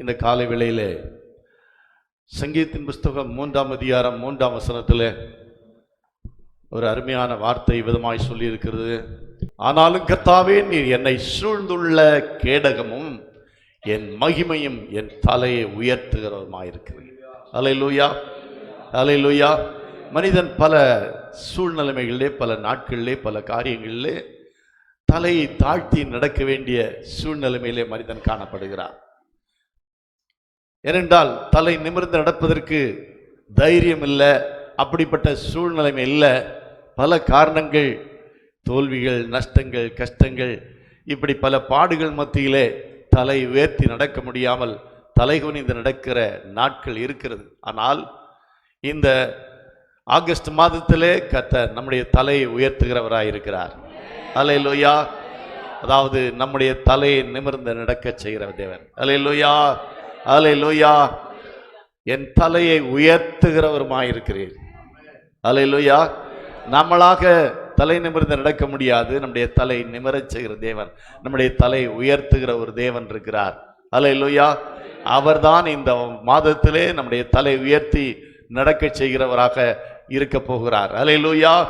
இந்த காலை வேளையிலே சங்கீதத்தின் புஸ்தகம் மூன்றாம் அதிகாரம் மூன்றாம் வசனத்தில் ஒரு அருமையான வார்த்தை விதமாய் சொல்லியிருக்கிறது. ஆனாலும் கர்த்தாவே நீர் என்னை சூழ்ந்துள்ள கேடகமும் என் மகிமையும் என் தலையை உயர்த்துகிறமாயிருக்குது அலை லூயா அலை லூயா மனிதன் பல சூழ்நிலைமைகளிலே பல நாட்களிலே பல காரியங்களிலே தலையை தாழ்த்தி நடக்க வேண்டிய சூழ்நிலைமையிலே மனிதன் காணப்படுகிறான். ஏனென்றால் தலை நிமிர்ந்து நடப்பதற்கு தைரியம் இல்லை அப்படிப்பட்ட சூழ்நிலைமை இல்லை. பல காரணங்கள் தோல்விகள் நஷ்டங்கள் கஷ்டங்கள் இப்படி பல பாடுகள் மத்தியிலே தலை உயர்த்தி நடக்க முடியாமல் தலை குனிந்து நடக்கிற நாட்கள் இருக்கிறது. ஆனால் இந்த ஆகஸ்ட் மாதத்திலே கத்த நம்முடைய தலையை உயர்த்துகிறவராக இருக்கிறார். அலையிலோயா அதாவது நம்முடைய தலையை நிமிர்ந்து நடக்க செய்கிற தேவன். அலை லோயா என் தலையை உயர்த்துகிறவருமாயிருக்கிறேன் அலை லோயா நம்மளாக தலை நிமிர்ந்து நடக்க முடியாது. நம்முடைய தலை நிமிரச் செய்கிற தேவன் நம்முடைய தலை உயர்த்துகிற ஒரு தேவன் இருக்கிறார். அலை லோயா அவர்தான் இந்த மாதத்திலே நம்முடைய தலை உயர்த்தி நடக்கச் செய்கிறவராக இருக்க போகிறார். அலை லோயா